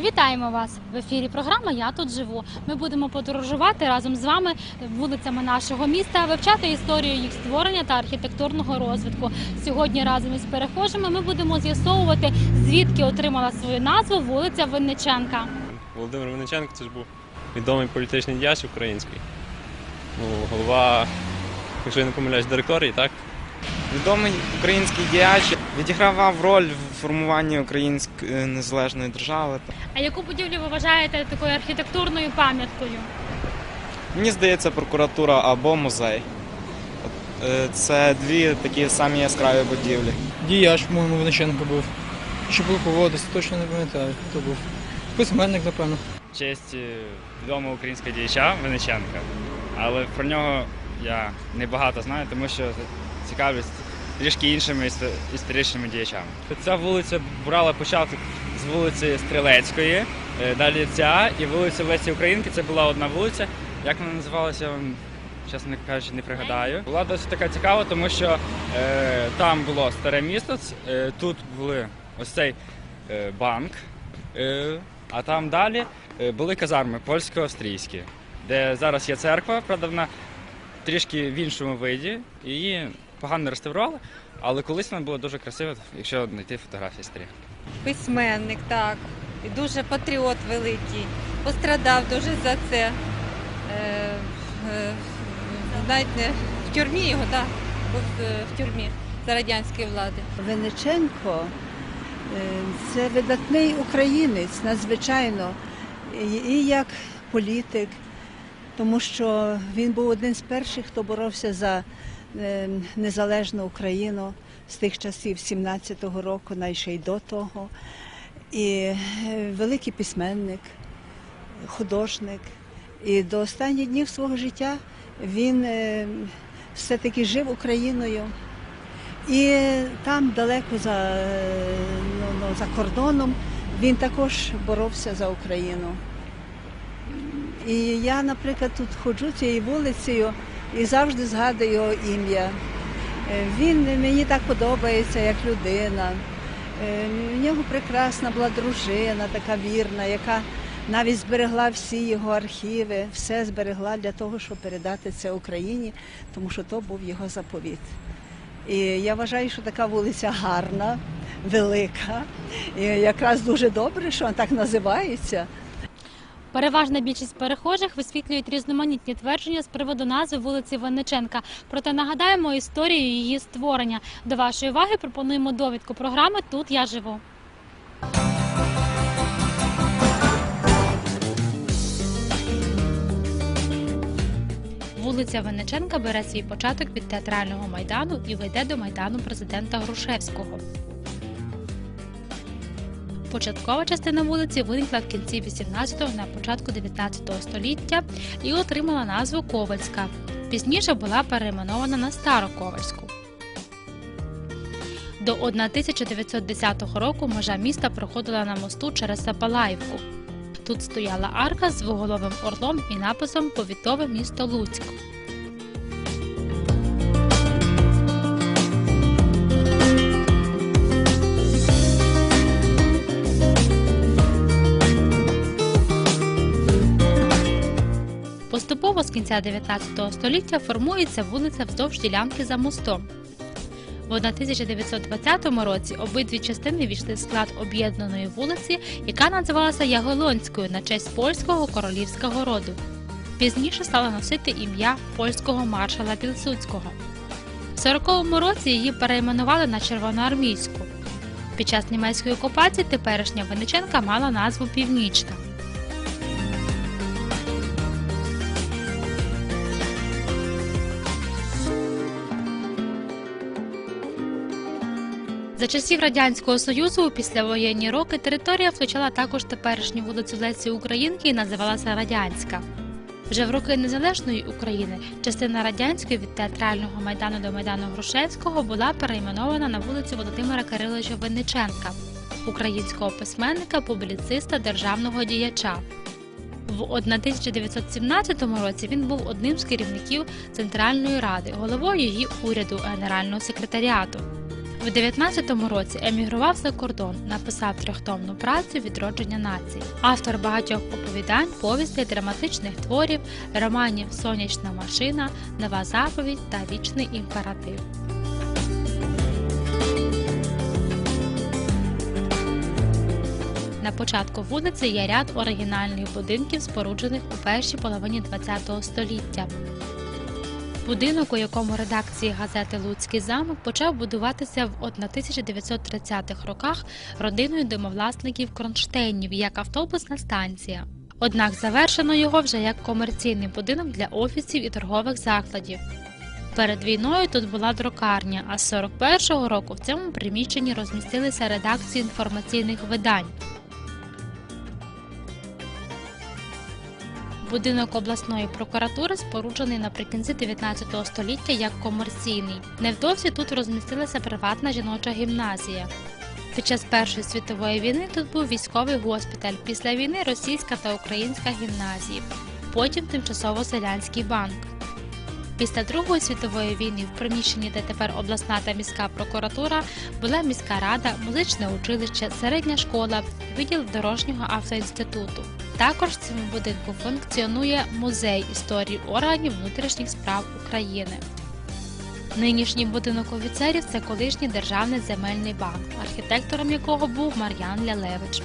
Вітаємо вас в ефірі. Програма Я тут живу. Ми будемо подорожувати разом з вами вулицями нашого міста, вивчати історію їх створення та архітектурного розвитку. Сьогодні разом із перехожими ми будемо з'ясовувати, звідки отримала свою назву вулиця Винниченка. Володимир Винниченко це ж був відомий політичний діяч український. Ну, голова, якщо я не помиляюсь, директорії, так? Відомий український діяч відігравав роль в формуванні української незалежної держави. А яку будівлю ви вважаєте такою архітектурною пам'яткою? Мені здається, прокуратура або музей. Е, Це дві такі самі яскраві будівлі. Діяч, по-моєму, Винниченко був. Що було поводитися, точно не пам'ятаю, хто був. Письменник, напевно. честь е, відомого українського діяча Вениченка, але про нього я не багато знаю, тому що цікавлюсь трішки іншими історичними діячами. Ця вулиця брала початок з вулиці Стрілецької, е, далі ця і вулиця Лесі Українки. Це була одна вулиця. Як вона називалася, чесно кажучи, не пригадаю. Була досить така цікава, тому що е, там було старе місто, е, тут були ось цей е, банк, е, а там далі е, були казарми польсько-австрійські, де зараз є церква, правда, вона трішки в іншому виді, її погано реставрували, але колись вона була дуже красива, якщо знайти фотографії старі. письменник, так. І дуже патріот великий. Пострадав дуже за це. Е, е, в тюрмі його, так, був е, в тюрмі за радянської влади. Винниченко е, це видатний українець, надзвичайно, і- як політик, тому що він був один з перших, хто боровся за незалежну Україну з тих часів 17-го року, найше й до того. І е, великий письменник, художник. І до останніх днів свого життя він е, все-таки жив Україною. І там далеко за, е, ну, ну, за кордоном він також боровся за Україну. І я, наприклад, тут ходжу цією вулицею і завжди згадую його ім'я. Е, Він мені так подобається як людина. Е, В нього прекрасна була дружина, така вірна, яка навіть зберегла всі його архіви, все зберегла для того, щоб передати це Україні, тому що то був його заповіт. І я вважаю, що така вулиця гарна, велика. І якраз дуже добре, що вона так називається. Переважна більшість перехожих висвітлюють різноманітні твердження з приводу назви вулиці Винниченка. Проте нагадаємо історію її створення. До вашої уваги пропонуємо довідку програми Тут я живу. Вулиця Винниченка бере свій початок від театрального майдану і веде до майдану президента Грушевського. Початкова частина вулиці виникла в кінці 18-го на початку 19 століття і отримала назву Ковальська. Пізніше була перейменована на Староковальську. До 1910 року межа міста проходила на мосту через Сапалаївку. Тут стояла арка з двоголовим орлом і написом Повітове місто Луцьк. Поступово з кінця 19 століття формується вулиця вздовж ділянки за мостом. В 1920 році обидві частини війшли в склад об'єднаної вулиці, яка називалася Ягелонською на честь польського королівського роду. Пізніше стала носити ім'я польського маршала Пілсудського. В 40-му році її перейменували на Червоноармійську. Під час німецької окупації теперішня Винниченка мала назву Північна. За часів Радянського Союзу у післявоєнні роки територія включала також теперішню вулицю Лесі Українки і називалася Радянська. Вже в роки незалежної України частина радянської від театрального майдану до майдану Грушевського була перейменована на вулицю Володимира Кириловича Винниченка, українського письменника, публіциста, державного діяча. В 1917 році він був одним з керівників Центральної ради, головою її уряду Генерального секретаріату. В 19-му році емігрував за кордон, написав трьохтомну працю Відродження нації. Автор багатьох оповідань, повістей, драматичних творів, романів Сонячна машина, Нова заповідь та Вічний імператив. На початку вулиці є ряд оригінальних будинків, споруджених у першій половині ХХ століття. Будинок, у якому редакції газети Луцький замок почав будуватися в 1930-х роках родиною домовласників Кронштейнів як автобусна станція. Однак завершено його вже як комерційний будинок для офісів і торгових закладів. Перед війною тут була друкарня, а з 41-го року в цьому приміщенні розмістилися редакції інформаційних видань. Будинок обласної прокуратури споруджений наприкінці 19 століття як комерційний. Невдовзі тут розмістилася приватна жіноча гімназія. Під час Першої світової війни тут був військовий госпіталь, після війни російська та українська гімназії, потім тимчасово селянський банк. Після Другої світової війни в приміщенні, де тепер обласна та міська прокуратура, була міська рада, музичне училище, середня школа, відділ дорожнього автоінституту. Також в цьому будинку функціонує музей історії органів внутрішніх справ України. Нинішній будинок офіцерів це колишній державний земельний банк, архітектором якого був Мар'ян Лялевич.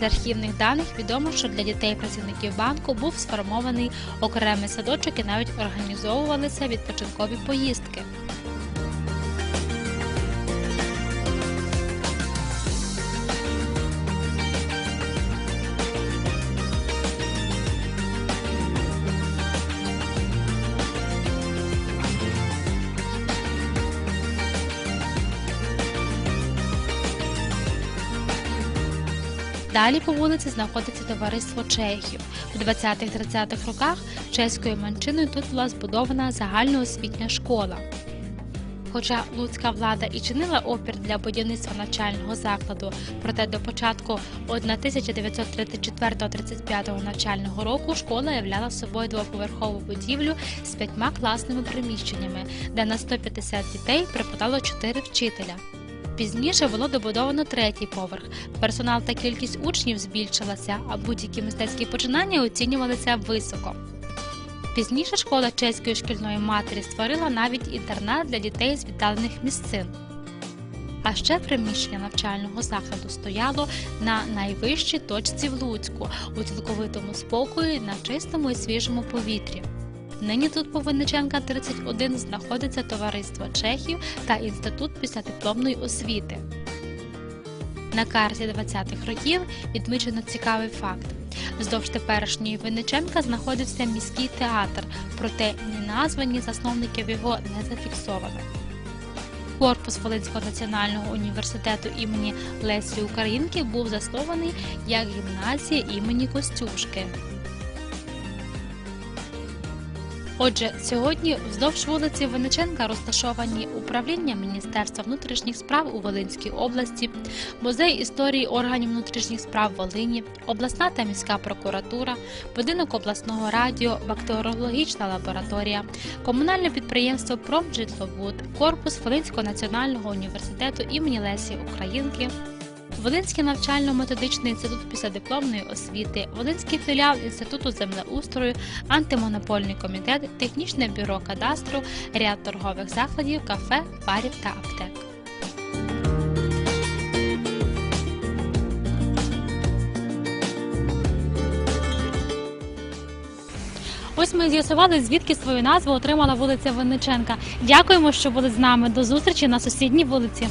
З архівних даних відомо, що для дітей працівників банку був сформований окремий садочок і навіть організовувалися відпочинкові поїздки. Далі по вулиці знаходиться товариство Чехів. У 20-30-х роках чеською манчиною тут була збудована загальноосвітня школа. Хоча луцька влада і чинила опір для будівництва навчального закладу, проте до початку 1934-35 навчального року школа являла собою двоповерхову будівлю з п'ятьма класними приміщеннями, де на 150 дітей припадало 4 вчителя. Пізніше було добудовано третій поверх. Персонал та кількість учнів збільшилася, а будь-які мистецькі починання оцінювалися високо. Пізніше школа чеської шкільної матері створила навіть інтернат для дітей з віддалених місцин. А ще приміщення навчального закладу стояло на найвищій точці в Луцьку у цілковитому спокої на чистому і свіжому повітрі. Нині тут по Винниченка 31 знаходиться товариство Чехів та інститут післядипломної освіти. На карті 20-х років відмічено цікавий факт. Вздовж теперішньої Винниченка знаходився міський театр, проте ні назва, ні засновників його не зафіксовано. Корпус Волинського національного університету імені Лесі Українки був заснований як гімназія імені Костюшки. Отже, сьогодні вздовж вулиці Винниченка розташовані управління Міністерства внутрішніх справ у Волинській області, музей історії органів внутрішніх справ Волині, обласна та міська прокуратура, будинок обласного радіо, бактеріологічна лабораторія, комунальне підприємство Промжитловуд, корпус Волинського національного університету імені Лесі Українки. Волинський навчально-методичний інститут післядипломної освіти, Волинський філіал Інституту землеустрою, антимонопольний комітет, технічне бюро кадастру, ряд торгових закладів, кафе, барів та аптек. Ось ми з'ясували, звідки свою назву отримала вулиця Винниченка. Дякуємо, що були з нами. До зустрічі на сусідній вулиці.